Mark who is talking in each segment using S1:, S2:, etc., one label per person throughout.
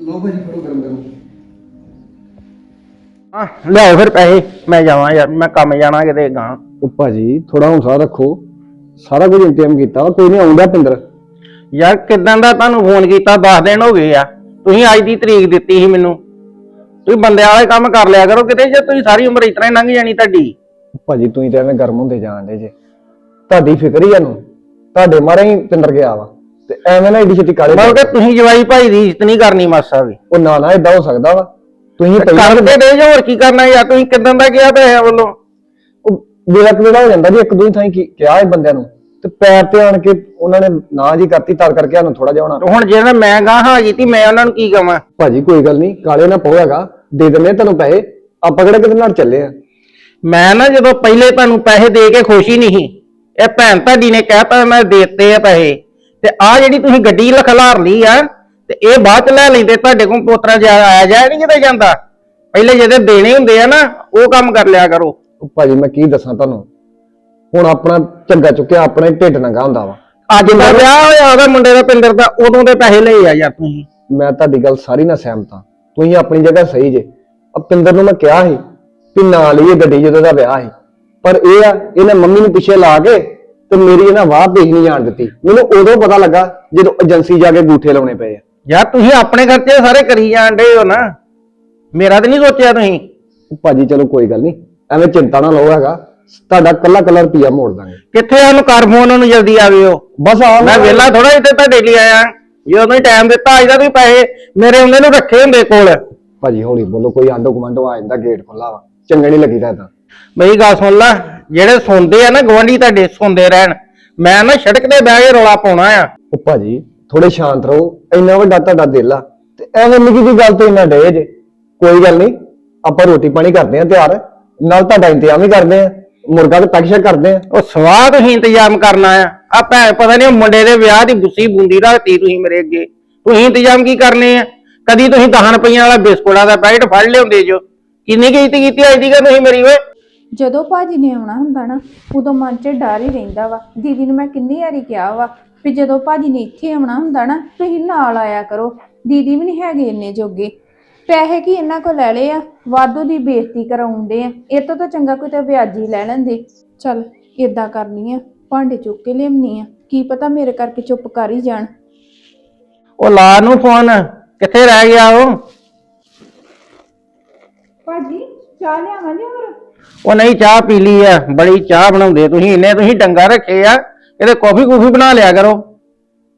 S1: ਲੋ ਭਾਜੀ ਫੜੋ ਗਰਮ ਗਰਮ।
S2: ਹਾਂ ਲਿਆਓ ਫਿਰ ਪੈਸੇ ਮੈਂ ਜਾਵਾਂ ਯਾਰ ਮੈਂ ਕੰਮ ਜਾਣਾ ਕਿਤੇ ਗਾਂ
S1: ਉਹ ਭਾਜੀ ਥੋੜਾ ਹੌਸਲਾ ਰੱਖੋ। ਸਾਰਾ ਕੁਝ ਇੰਤਜ਼ਾਮ ਕੀਤਾ ਵਾ, ਕੋਈ ਨਹੀਂ ਆਉਂਦਾ ਪਿੰਦਰ।
S2: ਯਾਰ ਕਿਦਾਂ ਦਾ ਤੁਹਾਨੂੰ ਫੋਨ ਕੀਤਾ 10 ਦਿਨ ਹੋ ਗਏ ਆ। ਤੁਸੀਂ ਅੱਜ ਦੀ ਤਰੀਕ ਦਿੱਤੀ ਸੀ ਮੈਨੂੰ। ਤੁਸੀਂ ਬੰਦਿਆਂ ਵਾਲੇ ਕੰਮ ਕਰ ਲਿਆ ਕਰੋ ਕਿਤੇ ਜੇ ਤੁਸੀਂ ਸਾਰੀ ਉਮਰ ਇਸ ਤਰ੍ਹਾਂ ਹੀ ਲੰਘ ਜਾਣੀ ਤੁਹਾਡੀ।
S1: ਭਾਜੀ ਤੁਸੀਂ ਤਾਂ ਐਵੇਂ ਗਰਮ ਹੁੰਦੇ ਜਾਂਦੇ ਜੇ। ਤੁਹਾਡੀ ਫਿਕਰ ਹੀ ਆ ਨੂੰ ਤੁਹਾਡੇ ਮਾਰੇ ਹੀ ਪਿੰਦਰ ਗਿਆ ਵਾ। ਤੇ ਐਵੇਂ ਨਾ ਏਡੀ ਛੇਤੀ ਕਾਲੇ
S2: ਮਤਲਬ ਕਿ ਤੁਸੀਂ ਜਵਾਈ ਭਾਈ ਦੀ ਇੱਜ਼ਤ ਨਹੀਂ ਕਰਨੀ ਮਾਸਾ ਵੀ
S1: ਉਹ ਨਾ ਨਾ ਏਦਾਂ ਹੋ ਸਕਦਾ ਵਾ। ਤੁਸੀਂ
S2: ਕਰਦੇ ਦੇ ਜੋ ਹੋਰ ਕੀ ਕਰਨਾ ਯਾਰ ਤੁਸੀਂ ਕਿਦਾਂ ਦਾ ਕਿਹਾ ਪੈਸਿਆਂ ਵੱਲੋਂ?
S1: ਉਹ ਵੇਲਾ ਕਿਹੜਾ ਹੋ ਜਾਂਦਾ ਜੀ ਇੱਕ ਦੋ ਥਾਂ ਕੀ ਕਿਹਾ ਹੈ ਬੰਦਿਆਂ ਨੂੰ। ਤੇ ਪੈਰ ਤੇ ਆਣ ਕੇ ਉਹਨਾਂ ਨੇ ਨਾ ਜੀ ਕਰਤੀ ਤਾਂ ਕਰਕੇ ਸਾਨੂੰ ਥੋੜਾ ਜਿਹਾ ਹੋਣਾ।
S2: ਜਿਹੜਾ ਮੈਂ ਗਾਂ ਹਾਂ ਕੀਤੀ ਮੈਂ ਉਹਨਾਂ ਨੂੰ ਕੀ ਕਵਾਂ?
S1: ਭਾਜੀ ਕੋਈ ਗੱਲ ਨਹੀਂ ਕਾਲੇ ਨਾ ਪਾਓ ਹੈਗਾ। ਦੇ ਦਿੰਦੇ ਆ ਤੁਹਾਨੂੰ ਪੈਸੇ। ਆਪਾਂ ਕਿਹੜਾ ਕਿਤੇ ਨਾਲ ਚੱਲੇ ਆ?
S2: ਮੈਂ ਨਾ ਜਦੋਂ ਪਹਿਲੇ ਤੁਹਾਨੂੰ ਪੈਸੇ ਦੇ ਕੇ ਖੁਸ਼ੀ ਨਹੀਂ ਸੀ ਇਹ ਭੈਣ ਤੁਹਾਡੀ ਨੇ ਕਹਿਤਾ ਮੈਂ ਦੇਤੇ ਆ ਪੈਸੇ। ਤੇ ਆ ਜਿਹੜੀ ਤੁਸੀਂ ਗੱਡੀ ਲਖਲਾਰ ਲਈ ਆ ਤੇ ਇਹ ਬਾਅਦ ਚ ਲੈ ਲੈਂਦੇ ਤੁਹਾਡੇ ਕੋਲ ਪੋਤਰਾ ਜਾ ਆਇਆ ਜਾਇਆ ਨਹੀਂ ਕਿਤੇ ਜਾਂਦਾ। ਪਹਿਲੇ ਜਿਹਦੇ ਦੇਣੇ ਹੁੰਦੇ ਆ ਨਾ ਉਹ ਕੰਮ ਕਰ ਲਿਆ ਕਰੋ।
S1: ਉਹ ਭਾਜੀ ਮੈਂ ਕੀ ਦੱਸਾਂ ਤੁਹਾਨੂੰ? ਹੁਣ ਆਪਣਾ ਝੱਗਾ ਚੁੱਕਿਆ ਆਪਣੇ ਢਿੱਡ ਨੰਗਾ ਹੁੰਦਾ ਵਾ।
S2: ਅੱਜ ਦਾ ਵਿਆਹ ਹੋਇਆ ਉਹਦਾ ਮੁੰਡੇ ਦਾ ਪਿੰਦਰ ਦਾ ਉਦੋਂ ਦੇ ਪੈਸੇ ਲਏ ਆ ਯਾਰ ਤੁਸੀਂ।
S1: ਮੈਂ ਤੁਹਾਡੀ ਗੱਲ ਸਾਰੀ ਨਾਲ ਸਹਿਮਤ ਹਾਂ। ਤੁਸੀਂ ਆਪਣੀ ਜਗ੍ਹਾ ਸਹੀ ਜੇ। ਅਪਿੰਦਰ ਨੂੰ ਮੈਂ ਕਿਹਾ ਸੀ ਕਿ ਨਾ ਲਈਏ ਗੱਡੀ ਜਦੋਂ ਦਾ ਵਿਆਹ ਸੀ। ਪਰ ਇਹ ਆ ਇਹਨੇ ਮੰਮੀ ਨੂੰ ਪਿੱਛੇ ਲਾ ਕੇ ਤੇ ਮੇਰੀ ਇਹਨਾਂ ਵਾਹ ਦੇਖ ਨਹੀਂ ਜਾਣ ਦਿੱਤੀ। ਮੈਨੂੰ ਉਦੋਂ ਪਤਾ ਲੱਗਾ ਜਦੋਂ ਏਜੰਸੀ ਜਾ ਕੇ ਗੂਠੇ ਲਾਉਣੇ ਪਏ ਆ।
S2: ਯਾਰ ਤੁਸੀਂ ਆਪਣੇ ਖਰਚੇ ਸਾਰੇ ਕਰੀ ਜਾਣ ਡੇ ਹੋ ਨਾ। ਮੇਰਾ ਤੇ ਨਹੀਂ ਸੋਚਿਆ ਤੁਸੀਂ।
S1: ਉਹ ਭਾਜੀ ਚਲੋ ਕੋਈ ਗੱਲ ਨਹੀਂ। ਐਵੇਂ ਚਿੰਤਾ ਨਾ ਲਓ ਹੈਗਾ। ਤੁਹਾਡਾ ਕੱਲਾ ਕੱਲਾ ਰੁਪਿਆ ਮੋੜ ਦਾਂਗੇ।
S2: ਕਿੱਥੇ ਆ? ਉਹਨੂੰ ਕਰ ਫੋਨ ਉਹਨੂੰ ਜਲਦੀ ਆਵਿਓ
S1: ਬਸ ਆ
S2: ਮੈਂ ਵਿਹਲਾ ਥੋੜਾ ਇੱਥੇ ਤੁਹਾਡੇ ਲਈ ਆਇਆ। ਜਦੋਂ ਹੀ ਟਾਈਮ ਦਿੱਤਾ ਅੱਜ ਦਾ ਤੁਸੀਂ ਪੈਸੇ ਮੇਰੇ ਹੁੰਦੇ ਨੂੰ ਰੱਖੇ ਹੁੰਦੇ ਕੋਲ।
S1: ਭਾਜੀ ਹੌਲੀ ਬੋਲੋ ਕੋਈ ਆਂਡੋ ਕਮਾਂਡੋ ਆ ਜਾਂਦਾ ਗੇਟ ਖੁੱਲਾ ਵਾ। ਚੰਗੇ ਨਹੀਂ ਲੱਗੀਦਾ ਤਾਂ।
S2: ਮੇਰੀ ਗੱਲ ਸੁਣ ਲੈ। ਜਿਹੜੇ ਸੁਣਦੇ ਆ ਨਾ ਗਵਾਂਢੀ ਤੁਹਾਡੇ ਸੁਣਦੇ ਰਹਿਣ ਮੈਂ ਨਾ ਸੜਕ ਤੇ ਬਹਿ ਕੇ ਰੌਲਾ ਪਾਉਣਾ ਆ।
S1: ਉਹ ਭਾਜੀ ਥੋੜੇ ਸ਼ਾਂਤ ਰਹੋ ਇੰਨਾ ਵੱਡਾ ਤੁਹਾਡਾ ਦਿਲ ਆ ਤੇ ਐਵੇਂ ਨਿੱਕੀ ਜੀ ਗੱਲ ਤੋਂ ਇੰਨਾ ਡੇ ਜੇ। ਕੋਈ ਗੱਲ ਨਹੀਂ ਆਪਾਂ ਰੋਟੀ ਪਾਣੀ ਕਰਦੇ ਆ ਤਿਆਰ। ਨਾਲ ਤੁਹਾਡਾ ਇੰਤਜ਼ਾਮ ਹੀ ਕਰਦੇ ਆ ਮੁਰਗਾ ਤੇ ਪੈਕਸ਼ਾ ਕਰਦੇ ਆ।
S2: ਉਹ ਸਵਾਹ ਤੁਸੀਂ ਇੰਤਜ਼ਾਮ ਕਰਨਾ ਆ। ਆ ਭੈਣ ਪਤਾ ਨਹੀਂ ਮੁੰਡੇ ਦੇ ਵਿਆਹ ਦੀ ਬੁੱਸੀ ਬੂੰਦੀ ਰੱਖਤੀ ਤੁਸੀਂ ਮੇਰੇ ਅੱਗੇ। ਤੁਸੀਂ ਇੰਤਜ਼ਾਮ ਕੀ ਕਰਨੇ ਆ? ਕਦੀ ਤੁਸੀਂ 10 ਰੁਪਈਆਂ ਵਾਲਾ ਬਿਸਕੁਟਾਂ ਦਾ ਪੈਕਟ ਫੜ ਲਿਆਉਂਦੇ ਜੋ। ਕਿੰਨੀ ਕੀਤੀ ਕੀਤੀ ਅੱਜ ਦੀ ਤੁਸੀਂ ਮੇਰੀ ਓਏ?
S3: ਜਦੋਂ ਭਾਜੀ ਨੇ ਆਉਣਾ ਹੁੰਦਾ ਨਾ ਉਦੋਂ ਮਨ 'ਚ ਡਰ ਹੀ ਰਹਿੰਦਾ ਵਾ। ਦੀਦੀ ਨੂੰ ਮੈਂ ਕਿੰਨੀ ਵਾਰੀ ਕਿਹਾ ਵਾ ਵੀ ਜਦੋਂ ਭਾਜੀ ਨੇ ਇੱਥੇ ਆਉਣਾ ਹੁੰਦਾ ਨਾ ਤੁਸੀਂ ਨਾਲ ਆਇਆ ਕਰੋ। ਦੀਦੀ ਵੀ ਨਹੀਂ ਹੈਗੇ ਇੰਨੇ ਜੋਗੇ। ਪੈਸੇ ਕੀ ਇਹਨਾਂ ਕੋ ਲੈ ਲਏ ਆ? ਵਾਧੂ ਦੀ ਬੇਇੱਜ਼ਤੀ ਕਰਾਉਂਦੇ ਆ। ਇਹ ਤੋਂ ਤਾਂ ਚੰਗਾ ਕੋਈ ਤਾਂ ਵਿਆਜੀ ਲੈ ਲੈਂਦੇ। ਚੱਲ ਇਦਾਂ ਕਰਨੀ ਆ। ਭਾਂਡੇ ਚੁੱਕ ਕੇ ਲਿਆਉਣੀ ਆ। ਕੀ ਪਤਾ ਮੇਰੇ ਕਰਕੇ ਚੁੱਪ ਕਰ ਹੀ ਜਾਣ।
S2: ਉਹ ਲਾ ਨੂੰ ਫੋਨ। ਕਿੱਥੇ ਰਹਿ ਗਿਆ ਉਹ?
S3: ਭਾਜੀ ਚਾਹ ਲਿਆਵਾਂ ਜੀ ਹੋਰ?
S2: ਉਹ ਨਹੀਂ ਚਾਹ ਪੀ ਲਈ ਆ ਬੜੀ ਚਾਹ ਬਣਾਉਂਦੇ ਤੁਸੀਂ ਇੰਨੇ ਤੁਸੀਂ ਡੰਗਾ ਰੱਖੇ ਆ ਇਹਦੇ ਕਾਫੀ ਕੂਫੀ ਬਣਾ ਲਿਆ ਕਰੋ।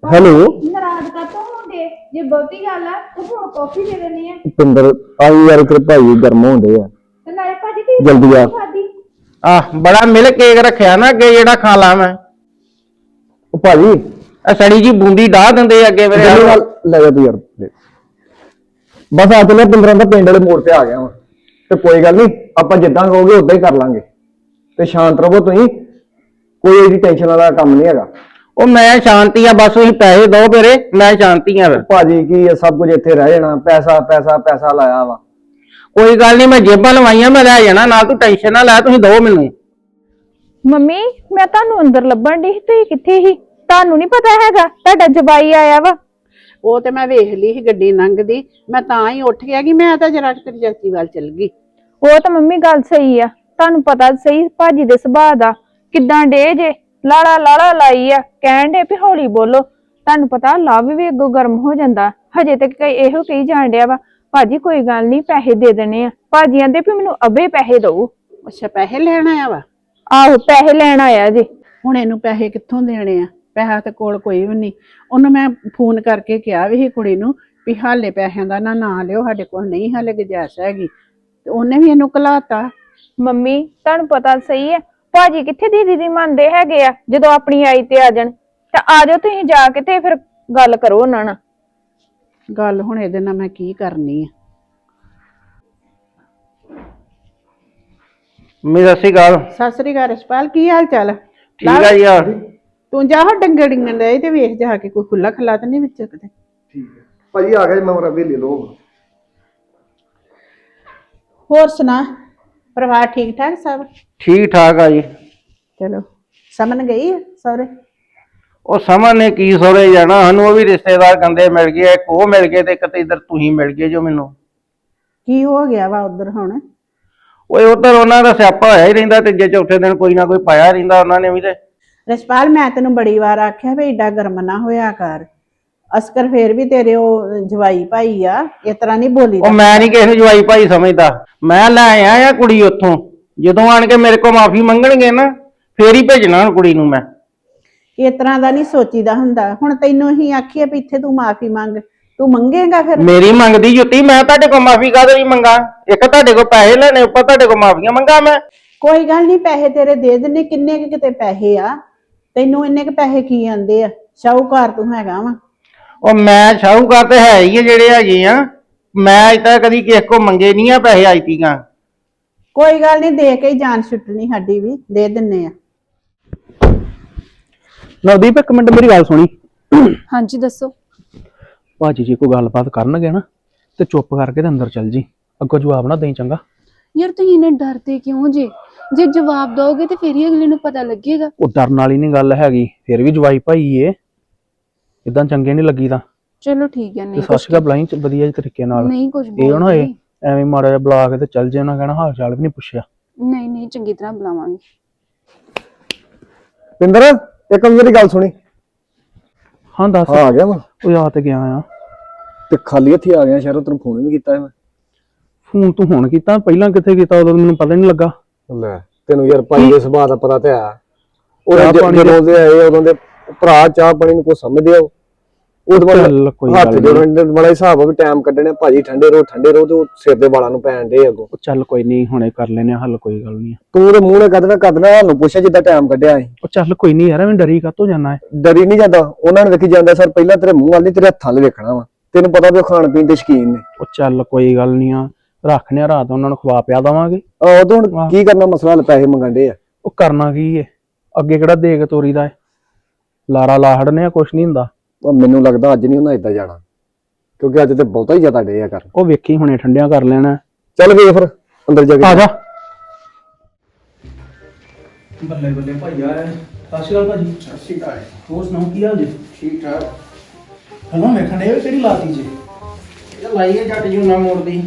S1: ਹੈਲੋ?
S3: ਨਾਰਾਜ਼ ਕਾਤੋਂ ਹੁੰਦੇ ਜੇ ਬਹੁਤੀ ਗੱਲ ਆ ਤਾਂ ਹੁਣ ਕਾਫੀ ਦੇ ਦੇਣੀ ਆ।
S1: ਪਿੰਦਰ ਆਈ ਯਾਰ ਕਰ ਭਾਈ ਗਰਮ ਹੁੰਦੇ ਆ।
S3: ਤੇ ਨਾਲੇ ਭਾਜੀ ਤੁਸੀਂ
S1: ਜਲਦੀ ਆ।
S3: ਖਾਦੀ
S2: ਆਹ ਬੜਾ ਮਿਲ ਕੇਕ ਰੱਖਿਆ ਨਾ ਅੱਗੇ ਜਿਹੜਾ ਖਾ ਲਾਂ ਮੈਂ।
S1: ਉਹ ਭਾਜੀ
S2: ਆ ਸੜੀ ਜੀ ਬੂੰਦੀ ਡਾਹ ਦਿੰਦੇ ਆ ਅੱਗੇ ਮੇਰੇ
S1: ਜਲਦੀ ਨਾਲ ਲੈ ਜਾ ਤੂੰ ਯਾਰ। ਲੈ। ਬਸ ਆ ਚਲੇ 15 ਦਾ ਪਿੰਡ ਵਾਲੇ ਮੋੜ ਤੇ ਆ ਗਿਆ ਵਾਂ ਤੇ ਕੋਈ ਗੱਲ ਨਹੀਂ ਆਪਾਂ ਜਿੱਦਾਂ ਕਹੋਗੇ ਉਦਾਂ ਹੀ ਕਰ ਲਾਂਗੇ। ਤੇ ਸ਼ਾਂਤ ਰਹੋ ਤੁਸੀਂ ਕੋਈ ਇਹਦੀ ਟੈਨਸ਼ਨ ਵਾਲਾ ਕੰਮ ਨਹੀਂ ਹੈਗਾ।
S2: ਉਹ ਮੈਂ ਸ਼ਾਂਤੀ ਆ ਬਸ ਤੁਸੀਂ ਪੈਸੇ ਦੋ ਮੇਰੇ ਮੈਂ ਸ਼ਾਂਤੀ ਆ ਫਿਰ।
S1: ਭਾਜੀ ਕੀ ਇਹ ਸਭ ਕੁਝ ਇੱਥੇ ਰਹਿ ਜਾਣਾ ਪੈਸਾ ਪੈਸਾ ਪੈਸਾ ਲਾਇਆ ਵਾ।
S2: ਕੋਈ ਗੱਲ ਨਹੀਂ ਮੈਂ ਜੇਬਾਂ ਲਵਾਈਆਂ ਮੈਂ ਲੈ ਜਾਣਾ ਨਾਲ ਤੂੰ ਟੈਨਸ਼ਨ ਨਾ ਲੈ ਤੁਸੀਂ ਦੋ ਮੈਨੂੰ।
S3: ਮੰਮੀ ਮੈਂ ਤੁਹਾਨੂੰ ਅੰਦਰ ਲੱਭਣ ਦੀ ਤੁਸੀਂ ਕਿੱਥੇ ਸੀ? ਤੁਹਾਨੂੰ ਨਹੀਂ ਪਤਾ ਹੈਗਾ ਤੁਹਾਡਾ ਜਵਾਈ ਆਇਆ ਵਾ।
S4: ਉਹ ਤੇ ਮੈਂ ਵੇਖ ਲਈ ਸੀ ਗੱਡੀ ਲੰਘਦੀ ਮੈਂ ਤਾਂ ਹੀ ਉੱਠ ਗਿਆ ਕਿ ਮੈਂ ਤਾਂ ਜਰਾ ਤੇਰੀ ਚਾਚੀ ਵੱਲ ਚਲ ਗਈ।
S3: ਉਹ ਤਾਂ ਮੰਮੀ ਗੱਲ ਸਹੀ ਆ ਤੁਹਾਨੂੰ ਪਤਾ ਸਹੀ ਭਾਜੀ ਦੇ ਸੁਭਾਅ ਦਾ ਕਿੱਦਾਂ ਡੇ ਜੇ ਲਾਲਾ ਲਾਲਾ ਲਾਈ ਆ ਕਹਿਣ ਦੇ ਵੀ ਹੌਲੀ ਬੋਲੋ। ਤੁਹਾਨੂੰ ਪਤਾ ਲਵ ਵੀ ਅੱਗੋਂ ਗਰਮ ਹੋ ਜਾਂਦਾ ਹਜੇ ਤੱਕ ਕਈ ਇਹੋ ਕਹੀ ਜਾਣ ਡਿਆ ਵਾ ਭਾਜੀ ਕੋਈ ਗੱਲ ਨਹੀਂ ਪੈਸੇ ਦੇ ਦੇਣੇ ਆ। ਭਾਜੀ ਆਂਦੇ ਵੀ ਮੈਨੂੰ ਅਬੇ ਪੈਸੇ ਦਊ।
S4: ਅੱਛਾ ਪੈਸੇ ਲੈਣ ਆਇਆ ਵਾ?
S3: ਆਹੋ ਪੈਸੇ ਲੈਣ ਆਇਆ ਜੀ।
S4: ਹੁਣ ਇਹਨੂੰ ਪੈਸੇ ਕਿੱਥੋਂ ਦੇਣੇ ਆ? ਪੈਸਾ ਤੇ ਕੋਲ ਕੋਈ ਵੀ ਨਹੀਂ। ਉਹਨੂੰ ਮੈਂ ਫੋਨ ਕਰਕੇ ਕਿਹਾ ਵੀ ਸੀ ਕੁੜੀ ਨੂੰ ਵੀ ਹਾਲੇ ਪੈਸਿਆਂ ਦਾ ਨਾ ਨਾਂ ਲਿਓ ਸਾਡੇ ਕੋਲ ਨਹੀਂ ਹਾਲੇ ਗੁੰਜਾਇਸ਼ ਹੈਗੀ। ਤੇ ਉਹਨੇ ਵੀ ਇਹਨੂੰ ਘਲਾਤਾ।
S3: ਮੰਮੀ ਤੁਹਾਨੂੰ ਪਤਾ ਸਹੀ ਹੈ ਭਾਜੀ ਕਿੱਥੇ ਦੀਦੀ ਦੀ ਮੰਨਦੇ ਹੈਗੇ ਆ ਜਦੋਂ ਆਪਣੀ ਆਈ ਤੇ ਆ ਜਾਣ। ਤਾਂ ਆ ਜਾਓ ਤੁਸੀਂ ਜਾ ਕੇ ਤੇ ਫਿਰ ਗੱਲ ਕਰੋ ਉਹਨਾਂ ਨਾਲ।
S4: ਗੱਲ ਹੁਣ ਇਹਦੇ ਨਾਲ ਮੈਂ ਕੀ ਕਰਨੀ ਆ।
S2: ਮੇਰੀ ਸਤਿ ਸ਼੍ਰੀ ਅਕਾਲ।
S4: ਸਤਿ ਸ੍ਰੀ ਅਕਾਲ ਰਸਪਾਲ ਕੀ ਹਾਲ ਚਾਲ?
S2: ਠੀਕ ਆ ਜੀ ਆ
S4: ਤੂੰ ਜਾ ਹੋ ਡੰਗਰ ਡਿੰਗਣ ਦੇ ਤੇ ਵੇਖ ਜਾ ਕੇ ਕੋਈ ਖੁੱਲਾ ਖੱਲਾ ਤਾਂ ਨਹੀਂ ਵਿੱਚ ਕਿਤੇ।
S1: ਠੀਕ ਹੈ। ਭਾਜੀ ਆ ਗਿਆ ਮੈਂ ਮਰਾ ਵੀ ਲੈ ਲਓ
S4: ਹੋਰ ਸੁਣਾ ਪਰਿਵਾਰ ਠੀਕ ਠਾਕ ਸਭ?
S2: ਠੀਕ ਠਾਕ ਆ ਜੀ।
S4: ਚਲੋ ਸਮਨ ਗਈ ਹੈ ਸਹੁਰੇ?
S2: ਉਹ ਸਮਝ ਨੇ ਕੀ ਸੋਰੇ ਜਾਣਾ ਸਾਨੂੰ ਉਹ ਵੀ ਰਿਸ਼ਤੇਦਾਰ ਕੰਦੇ ਮਿਲ ਗਏ ਇੱਕ ਉਹ ਮਿਲ ਗਏ ਤੇ ਇੱਕ ਤੇ ਇੱਧਰ ਤੁਸੀਂ ਮਿਲ ਗਏ ਜੋ ਮੈਨੂੰ।
S4: ਕੀ ਹੋ ਗਿਆ ਵਾ ਉਧਰ ਹੁਣ?
S2: ਓਏ ਉਧਰ ਉਹਨਾਂ ਦਾ ਸਿਆਪਾ ਹੋਇਆ ਹੀ ਰਹਿੰਦਾ ਤੇ ਜੇ ਚੌਥੇ ਦਿਨ ਕੋਈ ਨਾ ਕੋਈ ਪਾਇਆ ਰਹਿੰਦਾ ਉਹਨਾਂ ਨੇ ਵੀ ਤੇ।
S4: ਰਸ਼ਪਾਲ ਮੈਂ ਤੈਨੂੰ ਬੜੀ ਵਾਰ ਆਖਿਆ ਵੀ ਏਡਾ ਗਰਮ ਨਾ ਹੋਇਆ ਕਰ। ਅਸਕਰ ਫੇਰ ਵੀ ਤੇਰੇ ਉਹ ਜਵਾਈ ਭਾਈ ਆ ਇਸ ਤਰ੍ਹਾਂ ਨਹੀਂ ਬੋਲੀ
S2: ਉਹ ਮੈਂ ਨਹੀਂ ਕਿਸੇ ਨੂੰ ਜਵਾਈ ਭਾਈ ਸਮਝਦਾ। ਮੈਂ ਲੈ ਆਇਆ ਆ ਕੁੜੀ ਉੱਥੋਂ। ਜਦੋਂ ਆਣ ਕੇ ਮੇਰੇ ਕੋਲ ਮਾਫੀ ਮੰਗਣਗੇ ਨਾ ਫੇਰ ਹੀ ਭੇਜਣਾ ਹੁਣ ਕੁੜੀ ਨੂੰ ਮੈਂ।
S4: ਇਸ ਤਰ੍ਹਾਂ ਦਾ ਨਹੀਂ ਸੋਚੀਦਾ ਹੁੰਦਾ। ਹੁਣ ਤੈਨੂੰ ਹੀ ਆਖੀਏ ਵੀ ਇੱਥੇ ਤੂੰ ਮਾਫੀ ਮੰਗ। ਤੂੰ ਮੰਗੇਗਾ ਫਿਰ?
S2: ਮੇਰੀ ਮੰਗਦੀ ਜੁੱਤੀ ਮੈਂ ਤੁਹਾਡੇ ਕੋਲ ਮਾਫੀ ਕਾਹਦੇ ਲਈ ਮੰਗਾ? ਇੱਕ ਤੁਹਾਡੇ ਕੋਲ ਪੈਸੇ ਲੈਣੇ ਉੱਪਰ ਤੁਹਾਡੇ ਕੋਲ ਮਾਫੀਆਂ ਮੰਗਾ ਮੈਂ।
S4: ਕੋਈ ਗੱਲ ਨਹੀਂ ਪੈਸੇ ਤੇਰੇ ਦੇ ਦਿੰਨੇ ਕਿੰਨੇ ਕਿਤੇ ਪੈਸੇ ਆ? ਤੈਨੂੰ ਇੰਨੇ ਕੁ ਪੈਸੇ ਕੀ ਆਂਦੇ ਆ? ਸ਼ਾਹੂਕਾਰ ਤੂੰ ਹੈਗਾ ਵਾ।
S2: ਉਹ ਮੈਂ ਸ਼ਾਹੂਕਾਰ ਤੇ ਹੈ ਹੀ ਆ ਜਿਹੜੇ ਹੈਗੇ ਆ। ਮੈਂ ਅਜ ਤੱਕ ਕਦੀ ਕਿਸੇ ਕੋ ਮੰਗੇ ਨਹੀਂ ਆ ਪੈਸੇ ਅੱਜ ਤੀਕਾਂ
S4: ਕੋਈ ਗੱਲ ਨਹੀਂ ਦੇ ਕੇ ਹੀ ਜਾਨ ਛੁੱਟਣੀ ਸਾਡੀ ਵੀ ਦੇ ਦਿੰਨੇ ਆ।
S5: ਨਵਦੀਪ ਇੱਕ ਮਿੰਟ ਮੇਰੀ ਗੱਲ ਸੁਣੀ।
S3: ਹਾਂਜੀ ਦੱਸੋ।
S5: ਭਾਜੀ ਜੀ ਕੋਈ ਗੱਲਬਾਤ ਕਰਨਗੇ ਨਾ ਤੇ ਚੁੱਪ ਕਰਕੇ ਤੇ ਅੰਦਰ ਚੱਲ ਜੀ। ਅੱਗੋਂ ਜਵਾਬ ਨਾ ਦੇਈ ਚੰਗਾ।
S6: ਯਾਰ ਤੁਸੀਂ ਇੰਨੇ ਡਰਦੇ ਕਿਉਂ ਜੇ? ਜੇ ਜਵਾਬ ਦੋਗੇ ਤੇ ਫਿਰ ਹੀ ਅਗਲੇ ਨੂੰ ਪਤਾ ਲੱਗੇਗਾ।
S5: ਉਹ ਡਰਨ ਵਾਲੀ ਨਹੀਂ ਗੱਲ ਹੈਗੀ ਫਿਰ ਵੀ ਜਵਾਈ ਭਾਈ ਏ। ਇਦਾਂ ਚੰਗੇ ਨਹੀਂ ਲੱਗੀਦਾ
S6: ਚਲੋ ਠੀਕ ਹੈ
S5: ਤੇ
S6: ਨਹੀਂ
S5: ਸੱਚ ਦਾ ਬਲਾਈ ਚ ਵਧੀਆ ਜਿਹੇ ਤਰੀਕੇ ਨਾਲ।
S6: ਨਹੀਂ ਕੁਝ
S5: ਇਹ ਨਾ ਹੋਏ ਐਵੇਂ ਮਾੜਾ ਜਿਹਾ ਬੁਲਾ ਕੇ ਤੇ ਚੱਲ ਜੇ ਉਹਨਾਂ ਕਹਿਣਾ ਹਾਲ ਚਾਲ ਵੀ ਨਹੀਂ ਪੁੱਛਿਆ।
S6: ਨਹੀਂ ਨਹੀਂ ਚੰਗੀ ਤਰ੍ਹਾਂ ਬੁਲਾਵਾਂਗੇ।
S1: ਪਿੰਦਰ ਇੱਕ ਮੇਰੀ ਗੱਲ ਸੁਣੀ।
S5: ਹਾਂ ਦੱਸ।
S1: ਹਾਂ ਆ ਗਿਆ ਵਾ।
S5: ਉਹ ਆ ਤੇ ਗਿਆ ਆ।
S1: ਤੇ ਖਾਲੀ ਹੱਥੀ ਆ ਗਿਆ ਸ਼ਹਿਰੋਂ ਤੈਨੂੰ ਫੋਨ ਵੀ ਕੀਤਾ ਸੀ ਮੈਂ।
S5: ਫੋਨ ਤੂੰ ਹੁਣ ਕੀਤਾ ਪਹਿਲਾਂ ਕਿੱਥੇ ਕੀਤਾ ਉਦੋਂ ਮੈਨੂੰ ਪਤਾ ਨਹੀਂ ਲੱਗਾ।
S1: ਲੈ ਤੈਨੂੰ ਯਾਰ ਭਾਈ ਦੇ ਸੁਭਾਅ ਦਾ ਪਤਾ ਤੇ ਆ ਉਹ
S5: ਚਾਹ ਪਾਣੀ
S1: ਜਦੋਂ ਦੇ ਆਏ ਉਦੋਂ ਦੇ ਭਰਾ ਚਾਹ ਪਾਣੀ ਨੂੰ ਕੋਈ ਸਮਝਦੇ ਆ? ਉਹ
S5: ਚੱਲ ਕੋਈ
S1: ਹੱਥ
S5: ਗੱਲ ਨੀ।
S1: ਜੋੜਨ ਦੇ ਬੜਾ ਹਿਸਾਬ ਆ ਵੀ ਟਾਈਮ ਕੱਢਣੇ ਭਾਜੀ ਠੰਡੇ ਰਹੋ ਠੰਡੇ ਰਹੋ ਤੇ ਉਹ ਸਿਰ ਦੇ ਵਾਲਾਂ ਨੂੰ ਪੈਣ ਦੇ ਅੱਗੋਂ।
S5: ਉਹ ਚੱਲ ਕੋਈ ਨਹੀਂ ਹੁਣੇ ਕਰ ਲੈਨੇ ਆ ਹੱਲ ਕੋਈ ਗੱਲ ਨਹੀਂ
S1: ਤੂੰ ਤੇ ਮੂੰਹ ਨਾਲ ਕਦਣਾ ਕਦਣਾ ਸਾਨੂੰ ਪੁੱਛਿਆ ਜਿੱਦਾਂ ਟਾਈਮ ਕੱਢਿਆ ਸੀ
S5: ਉਹ ਚੱਲ ਕੋਈ ਨਹੀਂ ਯਾਰ ਐਵੇਂ ਡਰੀ ਕਾਤੋਂ ਜਾਣਾ ਹੈ
S1: ਡਰੀ ਨਹੀਂ ਜਾਂਦਾ। ਉਹਨਾਂ ਨੇ ਵੇਖੀ ਜਾਂਦਾ ਸਰ ਪਹਿਲਾਂ ਤੇਰੇ ਮੂੰਹ ਵੱਲ ਤੇਰੇ ਹੱਥਾਂ 'ਲ ਵੇਖਣਾ ਵਾ। ਤੈਨੂੰ ਪਤਾ ਵੀ ਉਹ ਖਾਣ ਪੀਣ ਦੇ ਸ਼ਕੀਨ ਨੇ।
S5: ਉਹ ਚੱਲ ਕੋਈ ਗੱਲ ਨਹੀਂ ਆ। ਰੱਖਨੇ ਆ ਰਾਤ ਉਹਨਾਂ ਨੂੰ ਖਵਾ ਪਿਆ ਦਵਾਂਗੇ।
S1: ਆਹ ਉਦੋਂ ਹੁਣ ਕੀ ਕਰਨਾ ਮਸਲਾ ਹੱਲ ਪੈਸੇ ਮੰਗਣ ਦੇ ਆ?
S5: ਉਹ ਕਰਨਾ ਕੀ ਏ? ਅੱਗੇ ਕਿਹੜਾ ਦੇ ਕੇ ਤੋਰੀ ਦਾ ਏ? ਲਾਰਾ ਲਾਹੜਨੇ ਆ ਕੁਛ ਨਹੀਂ ਹੁੰਦਾ।
S1: ਉਹ ਮੈਨੂੰ ਲੱਗਦਾ ਅੱਜ ਨਹੀਂ ਉਹਨਾਂ ਏਦਾਂ ਜਾਣਾ। ਕਿਉਂਕਿ ਅੱਜ ਤੇ ਬਹੁਤਾ ਹੀ ਜ਼ਿਆਦਾ ਡੇ ਆ ਕਰ
S5: ਉਹ ਵੇਖੀ ਹੁਣੇ ਠੰਡਿਆਂ ਕਰ ਲੈਣਾ।
S1: ਚੱਲ ਵੇਖ ਫਿਰ ਅੰਦਰ ਜਾ
S5: ਆ
S1: ਕੇ
S5: ਜਾ। ਬੱਲੇ ਬੱਲੇ ਭਾਈ ਆ ਸਤਿ ਸ਼੍ਰੀ ਅਕਾਲ ਭਾਜੀ। ਸਤਿ ਸ਼੍ਰੀ ਅਕਾਲ। ਹੋਰ ਸੁਣਾਓ ਕੀ ਹਾਲ ਜੀ?
S2: ਠੀਕ ਠਾਕ।
S5: ਹਲੋ ਵੇਖਣ ਇਹ ਕਿਹੜੀ ਲਾਤੀ ਜੀ?
S2: ਇਹ ਲਾਈਏ ਜੱਟ ਜੂ ਨਾ ਮੋੜਦੀ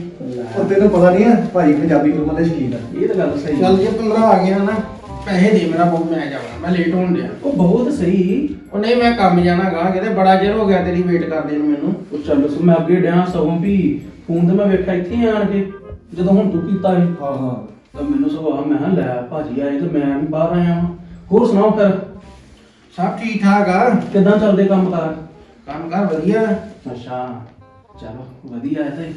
S1: ਉਹ ਤੈਨੂੰ ਪਤਾ ਨਹੀਂ ਆ ਭਾਈ ਪੰਜਾਬੀ ਫਿਲਮਾਂ ਦੇ ਸ਼ਕੀਨ ਆ।
S5: ਇਹ ਤਾਂ ਗੱਲ ਸਹੀ
S2: ਚੱਲ ਜੇ 15 ਆ ਗਿਆ ਨਾ ਪੈਸੇ ਦੇ ਮੇਰਾ ਬਹੁਤ ਮੈਂ ਜਾਵਾਂ ਮੈਂ ਲੇਟ ਹੋਣ ਡਿਆ।
S5: ਉਹ ਬਹੁਤ ਸਹੀ।
S2: ਉਹ ਨਹੀਂ ਮੈਂ ਕੰਮ ਜਾਣਾ ਗਾ ਕਿਤੇ ਬੜਾ ਚਿਰ ਹੋ ਗਿਆ ਤੇਰੀ ਵੇਟ ਕਰਦੇ ਨੂੰ ਮੈਨੂੰ।
S5: ਉਹ ਚੱਲ ਸੋ ਮੈਂ ਅੱਗੇ ਡਿਆ ਸਗੋਂ ਵੀ ਫੋਨ ਤੇ ਮੈਂ ਵੇਖਿਆ ਇੱਥੇ ਹੀ ਆਣ ਕੇ। ਜਦੋਂ ਹੁਣ ਤੂੰ ਕੀਤਾ ਸੀ।
S1: ਹਾਂ ਹਾਂ।
S5: ਤਾਂ ਮੈਨੂੰ ਸੁਭਾਅ ਮੈਂ ਕਿਹਾ ਲੈ ਭਾਜੀ ਆਏ ਤੇ ਮੈਂ ਵੀ ਬਾਹਰ ਆਇਆ ਵਾਂ। ਹੋਰ ਸੁਣਾਓ ਫਿਰ?
S2: ਸਭ ਠੀਕ ਠਾਕ ਆ।
S5: ਕਿਦਾਂ ਚੱਲਦੇ ਕੰਮ ਕਾਰ?
S2: ਕੰਮ ਕਰ ਵਧੀਆ।
S5: ਅੱਛਾ। ਚਲੋ ਵਧੀਆ ਹੈ ਤੇ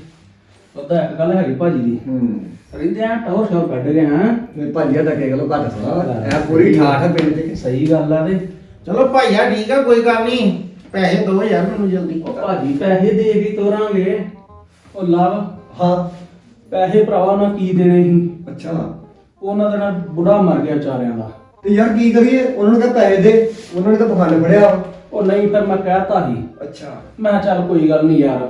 S5: ਉਹਦਾ ਇੱਕ ਗੱਲ ਹੈਗੀ ਭਾਜੀ ਦੀ।
S1: ਹੂੰ।
S5: ਰਿੰਦੇ ਆ ਟੌਰ ਸ਼ੋਰ ਕੱਢ ਗਏ ਹਾਂ?
S1: ਮੇਰੇ ਭਾਜੀ ਦਾ ਕੇ ਗਲੋ ਘੱਟ ਸੁਣਾ ਐ ਪੂਰੀ ਠਾਠ ਹੈ ਪਿੰਡ ਦੇ।
S5: ਸਹੀ ਗੱਲ ਆ ਤੇ।
S2: ਚਲੋ ਭਾਈਆ ਠੀਕ ਆ ਕੋਈ ਗੱਲ ਨਹੀਂ। ਪੈਸੇ ਦੋ ਯਾਰ ਮੈਨੂੰ ਜਲਦੀ।
S5: ਉਹ ਭਾਜੀ ਪੈਸੇ ਦੇ ਕੇ ਤੋਰਾਂਗੇ। ਉਹ ਲਵ
S1: ਹਾਂ।
S5: ਪੈਸੇ ਭਰਾਵਾ ਉਹਨਾਂ ਕੀ ਦੇਣੇ ਸੀ?
S1: ਅੱਛਾ।
S5: ਉਹਨਾਂ ਦਾ ਨਾ ਬੁੜਾ ਮਰ ਗਿਆ ਵਿਚਾਰਿਆਂ ਦਾ।
S1: ਤੇ ਯਾਰ ਕੀ ਕਰੀਏ? ਉਹਨਾਂ ਨੂੰ ਕਹ ਪੈਸੇ ਦੇ। ਉਹਨਾਂ ਨੇ ਤਾਂ ਬਖਾਨੇ ਫੜਿਆ।
S5: ਉਹ ਨਹੀਂ ਫਿਰ ਮੈਂ ਕਹਿਤਾ ਸੀ।
S1: ਅੱਛਾ।
S5: ਮੈਂ ਕਿਹਾ ਚੱਲ ਕੋਈ ਗੱਲ ਨਹੀਂ ਯਾਰ।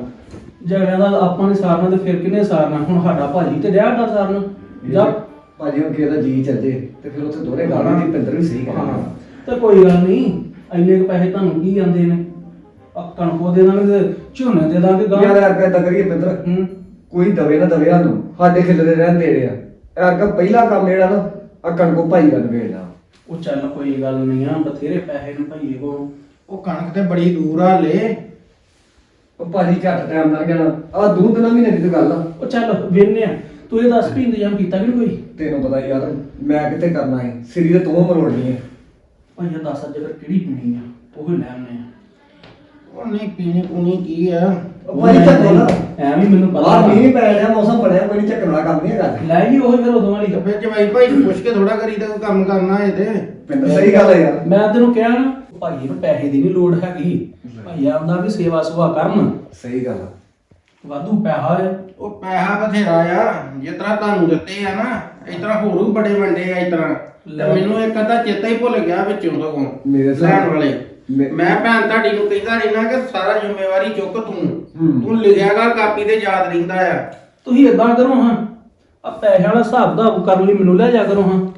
S5: ਜਗੜਿਆਂ ਦਾ ਆਪਾਂ ਨੇ ਸਾਰਨਾ ਤੇ ਫਿਰ ਕਿਨੇ ਸਾਰਨਾ? ਹੁਣ ਸਾਡਾ ਭਾਜੀ ਤੇ ਡਿਆ ਦਾ ਸਾਰਨ। ਜਾ।
S1: ਭਾਜੀ ਹੁਣ ਕਿਹਦਾ ਜੀ ਚੱਲ ਜੇ ਤੇ ਫਿਰ ਉੱਥੇ ਦੋਰੇ ਗਾਣਾ ਦੀ ਪਿੰਦਰ ਵੀ ਸਹੀ
S5: ਹਾਂ ਤੇ ਕੋਈ ਗੱਲ ਨਹੀਂ ਇੰਨੇ ਕੁ ਪੈਸੇ ਤੁਹਾਨੂੰ ਕੀ ਆਂਦੇ ਨੇ? ਆ ਕਣਕੋ ਦੇ ਦਾਂਗੇ ਤੇ ਝੋਨੇ ਦੇ ਦਾਂਗੇ ਗਾਂ।
S1: ਯਾਰ ਅੱਗੇ ਤਾਂ ਕਰੀਏ ਪਿੰਦਰ।
S5: ਹੂੰ।
S1: ਕੋਈ ਦਵੇ ਨਾ ਦਵੇ ਸਾਨੂੰ ਸਾਡੇ ਖਿੱਲਦੇ ਰਹਿਣ ਤੇਰੇ ਆ। ਇਹ ਅੱਗੇ ਪਹਿਲਾ ਕੰਮ ਜਿਹੜਾ ਨਾ ਆ ਕਣਕੋ ਭਾਈ ਗੱਲ ਵੇਚਣਾ
S5: ਉਹ ਚੱਲ ਕੋਈ ਗੱਲ ਨਹੀਂ ਆ ਬਥੇਰੇ ਪੈਸੇ ਨੂੰ ਭਾਈਏ ਕੋ
S2: ਉਹ ਕਣਕ ਤੇ ਬੜੀ ਦੂਰ ਆ ਲੈ
S1: ਉਹ ਭਾਜੀ ਘੱਟ ਟਾਈਮ ਲੱਗ ਜਾਣਾ। ਆ ਦੋ ਤਿੰਨ ਮਹੀਨੇ ਦੀ ਤਾਂ ਗੱਲ ਆ।
S5: ਉਹ ਚੱਲ ਵੇਨੇ ਆ। ਤੂੰ ਇਹ ਦੱਸ ਵੀ ਇੰਤਜ਼ਾਮ ਕੀਤਾ ਕਿ ਨਹੀਂ ਕੋਈ?
S1: ਤੈਨੂੰ ਪਤਾ ਯਾਰ ਮੈਂ ਕਿੱਥੇ ਕਰਨਾ ਹੈ ਸਿਰੀ ਤੇ ਤੂੰ ਮਰੋੜਨੀ ਹੈ
S5: ਭਾਈਆ ਦੱਸ ਅੱਜ ਫਿਰ ਕਿਹੜੀ ਪੀਣੀ ਆ? ਉਹ ਹੀ ਲੈ ਆਉਂਦੇ ਆ।
S2: ਉਹ ਨਹੀਂ ਪੀਣੀ ਪੂਣੀ ਕੀ ਆ?
S1: ਉਹ ਭਾਜੀ ਚੱਕੋ ਨਾ।
S5: ਐਵੇਂ ਮੈਨੂੰ ਪਤਾ
S1: ਬਾਹਰ ਮੀਂਹ ਪੈ ਰਿਹਾ ਮੌਸਮ ਬਣਿਆ ਕੋਈ ਝੱਕਣ ਵਾਲਾ ਕੰਮ ਨਹੀਂ ਹੈਗਾ
S5: ਲੈ ਜੀ ਉਹ ਫਿਰ ਉਦੋਂ ਵਾਲੀ।
S2: ਤੇ ਫਿਰ ਜਵਾਈ ਭਾਈ ਨੂੰ ਪੁੱਛ ਕੇ ਥੋੜਾ ਕਰੀ ਤਾਂ ਕੋਈ ਕੰਮ ਕਰਨਾ ਇਹ ਤੇ
S1: ਪਿੰਦਰ ਸਹੀ ਗੱਲ ਹੈ ਯਾਰ।
S5: ਮੈਂ ਤੈਨੂੰ ਕਿਹਾ ਨਾ ਭਾਈ ਨੂੰ ਪੈਸੇ ਦੀ ਨਹੀਂ ਲੋੜ ਹੈਗੀ। ਭਾਈ ਆਉਂਦਾ ਵੀ ਸੇਵਾ ਸੁਭਾ ਕਰਨ।
S1: ਸਹੀ ਗੱਲ ਆ।
S5: ਵਾਧੂ ਪੈਸਾ ਹੈ
S2: ਉਹ ਪੈਸਾ ਬਥੇਰਾ ਆ। ਜਿਸ ਤਰ੍ਹਾਂ ਤੁਹਾਨੂੰ ਦਿੱਤੇ ਆ ਨਾ ਇਸ ਤਰ੍ਹਾਂ ਹੋਰ ਵੀ ਬੜੇ ਵੰਡੇ ਆ ਇਸ ਤਰ੍ਹਾਂ। ਤੇ ਮੈਨੂੰ ਇੱਕ ਅੱਧਾ ਚੇਤਾ ਹੀ ਭੁੱਲ ਗਿਆ ਵਿੱਚੋਂ ਸਗੋਂ
S1: ਮੇਰੇ
S2: ਲੈਣ
S1: ਨਾਲ-
S2: ਵਾਲੇ।
S1: ਮੇ-
S2: ਮੈਂ ਭੈਣ ਤੁਹਾਡੀ ਨੂੰ ਕਹਿੰਦਾ ਰਹਿਣਾ ਕਿ ਸਾਰਾ ਜ਼ਿੰਮੇਵਾਰੀ ਚੁੱਕ ਤੂੰ। ਤੂੰ ਲਿਖਿਆ ਕਰ ਕਾਪੀ ਤੇ ਯਾਦ ਰਹਿੰਦਾ ਆ।
S5: ਤੁਸੀਂ ਇਦਾਂ ਕਰੋ ਹਾਂ। ਆ ਪੈਸੇ ਵਾਲਾ ਹਿਸਾਬ ਦਾ ਕਰਨ ਲਈ ਮੈਨੂੰ ਲੈ ਜਾ ਕਰੋ ਹਾਂ।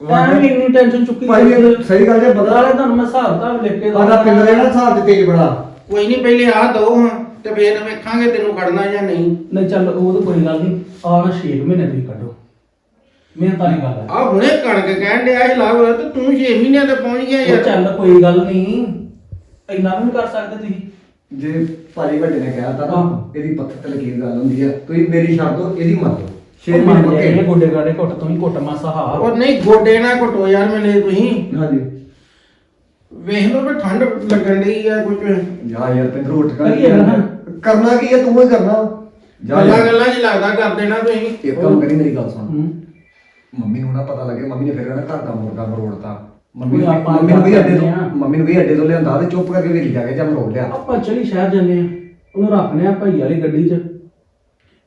S5: ਐਵੇਂ ਇੰਨੀ ਟੈਨਸ਼ਨ ਚੁੱਕੀ
S1: ਭਾਈ
S5: ਜਾਂਦੀ ਹੈ।
S1: ਇਹ ਸਹੀ ਗੱਲ ਜੇ
S5: ਨਾਲੇ
S1: ਬਦਲਾ
S5: ਤੁਹਾਨੂੰ ਮੈਂ ਹਿਸਾਬ ਕਿਤਾਬ ਲਿਖ ਕੇ
S1: ਸਾਡਾ ਪਿੰਡ ਦੇ ਨਾ ਹਿਸਾਬ ਤੇ ਤੇਜ ਬੜਾ।
S2: ਕੋਈ ਨਹੀਂ ਪਹਿਲੇ ਆ ਦੋ ਹਾਂ ਤੇ ਫੇਰ ਵੇਖਾਂਗੇ ਤੈਨੂੰ ਖੜਨਾ ਜਾਂ ਨਹੀਂ।
S5: ਨਹੀਂ ਚੱਲ ਉਹ ਤਾਂ ਕੋਈ ਗੱਲ ਨਹੀਂ ਆਹ ਨਾ 6 ਮਹੀਨੇ ਦੀ ਕੱਢੋ। ਮਿਹਨਤ ਵਾਲੀ ਗੱਲ ਹੈ
S2: ਆ ਹੁਣੇ ਕਣਕ ਕਹਿਣ ਡਿਆ ਸੀ ਲਾਭ ਤੇ ਤੂੰ 6 ਮਹੀਨਿਆਂ ਤੇ ਪਹੁੰਚ ਗਿਆ
S5: ਉਹ
S2: ਯਾਰ
S5: ਚੱਲ ਕੋਈ ਗੱਲ ਨਹੀਂ ਇੰਨਾ ਵੀ ਨਹੀਂ ਕਰ ਸਕਦੇ ਤੁਸੀਂ।
S1: ਜੇ ਭਾਜੀ ਵੱਡੇ ਨੇ ਕਿਹਾ ਤਾਂ। ਇਹਦੀ ਪੱਥਰ ਤੇ ਲਕੀਰ ਗੱਲ ਹੁੰਦੀ ਹੈ ਤੁਸੀਂ ਮੇਰੀ ਛੱਡ ਦੋ ਇਹਦੀ ਮੰਨ ਲਓ ਛੇ ਮਹੀਨੇ
S5: ਲਿਆ, ਇਹ
S1: ਪੱਕੇ
S5: ਗੋਡੇ ਗਾਡੇ ਘੁੱਟ ਤੂੰ ਹੀ ਘੁੱਟ ਮਾਸਾ ਹਾਰ।
S2: ਉਹ ਨਹੀਂ ਗੋਡੇ ਨਾ ਘਟੋ ਯਾਰ ਮੈਨੇ ਤੁਸੀਂ।
S1: ਹਾਂਜੀ।
S2: ਵੇਖ ਲਓ ਵੀ ਠੰਡ ਲੱਗਣ ਡਈ ਆ ਕੁਝ
S1: ਜਾ ਯਾਰ ਪਿੰਦਰ ਉੱਠ ਕਰ। ਕਰਨਾ ਕੀ ਹੈ ਤੂੰ ਹੀ ਕਰਨਾ। ਜਾ
S2: ਗੱਲਾਂ
S1: ਯਾਰ।
S2: ਗੱਲਾਂ 'ਚ ਲੱਗਦਾ ਕਰ ਦੇਣਾ ਤੁਸੀਂ।
S1: ਇੱਕ ਕੰਮ ਕਰੀ ਮੇਰੀ ਗੱਲ ਸੁਣ।
S5: ਹੂੰ।
S1: ਮੰਮੀ ਨੂੰ ਨਾ ਪਤਾ ਲੱਗੇ ਮੰਮੀ ਨੇ ਫਿਰ ਕਹਿੰਦਾ ਘਰ ਦਾ ਮੁਰਗਾ ਮਰੋੜਤਾ। ਮੰਮੀ ਨੂੰ
S5: ਆਪਾਂ
S1: ਮੰਮੀ ਨੂੰ ਵੀ ਅੱਡੇ
S5: ਹਾਂ।
S1: ਤੋਂ ਮੰਮੀ ਨੂੰ ਵੀ ਅੱਡੇ ਤੋਂ ਲਿਆਂਦਾ ਤੇ ਚੁੱਪ ਕਰਕੇ ਵੇਲੀ ਜਾ ਕੇ ਜਾਂ ਮਰੋੜ ਲਿਆ।
S5: ਆਪਾਂ ਚਲੀ ਸ਼ਹਿਰ ਜਾਂਦੇ ਆ। ਉਹਨੂੰ ਰੱਖਨੇ ਆ ਭਾਈ ਵਾਲੀ ਗੱਡੀ 'ਚ।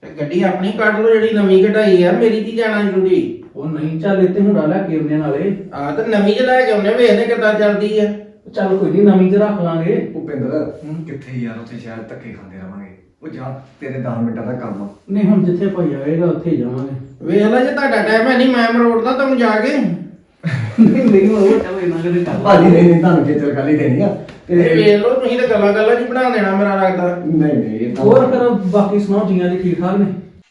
S2: ਤੇ ਗੱਡੀ ਆਪਣੀ ਕੱਢ ਲਓ ਜਿਹੜੀ ਨਵੀਂ ਕਢਾਈ ਆ ਮੇਰੀ ਕੀ ਜਾਣਾ ਜ਼ਰੂਰੀ
S5: ਉਹ ਨਹੀਂ ਚੱਲ ਇੱਥੇ ਹੁੰਦਾ ਲੈ ਕੇ ਆਉਂਦੇ ਨਾਲੇ।
S2: ਆ ਤਾਂ ਨਵੀਂ ਚ ਲੈ ਕੇ ਆਉਨੇ ਵੇਖਦੇ ਕਿੱਦਾਂ ਚੱਲਦੀ ਆ।
S5: ਚੱਲ ਕੋਈ ਨਹੀਂ ਨਵੀਂ 'ਚ ਰੱਖ ਲਾਂਗੇ।
S1: ਭੁਪਿੰਦਰ ਕਿੱਥੇ ਯਾਰ? ਉੱਥੇ ਸ਼ਾਇਦ ਧੱਕੇ ਖਾਂਦੇ ਰਵਾਂਗੇ। ਉਹ ਜਾ ਤੇਰੇ 10 ਮਿੰਟਾਂ ਦਾ ਕੰਮ ਆ।
S5: ਨਹੀਂ ਹੁਣ ਜਿੱਥੇ ਭਾਈ ਆਏਗਾ ਉੱਥੇ ਹੀ ਜਾਵਾਂਗੇ।
S2: ਵੇਖ ਲੈ ਜੇ ਤੁਹਾਡਾ ਟਾਈਮ ਹੈ ਨਹੀਂ ਮੈਂ ਮਰੋੜਦਾ ਤੁਹਾਨੂੰ ਜਾ ਕੇ।
S5: ਨਹੀਂ ਨਹੀਂ ਉਹ ਚੱਲ ਇਹਨਾਂ ਕਦੇ ਕਰ
S1: ਭਾਜੀ ਨਹੀਂ ਨਹੀਂ ਤੁਹਾਨੂੰ ਖੇਚਲ ਖਾਲੀ ਦੇਣੀ ਆ
S2: ਤੇ
S1: ਤੇ
S2: ਵੇਖ ਲਓ ਤੁਸੀਂ ਤਾਂ ਗੱਲਾਂ ਗੱਲਾਂ ਹੀ ਬਣਾ ਦੇਣਾ ਮੇਰਾ ਲੱਗਦਾ
S1: ਨਹੀਂ ਨਹੀਂ ਇਹ ਤਾਂ
S5: ਹੋਰ ਫਿਰ ਬਾਕੀ ਸੁਣਾਓ ਜੀਆਂ ਦੀ ਠੀਕ ਠਾਕ ਨੇ?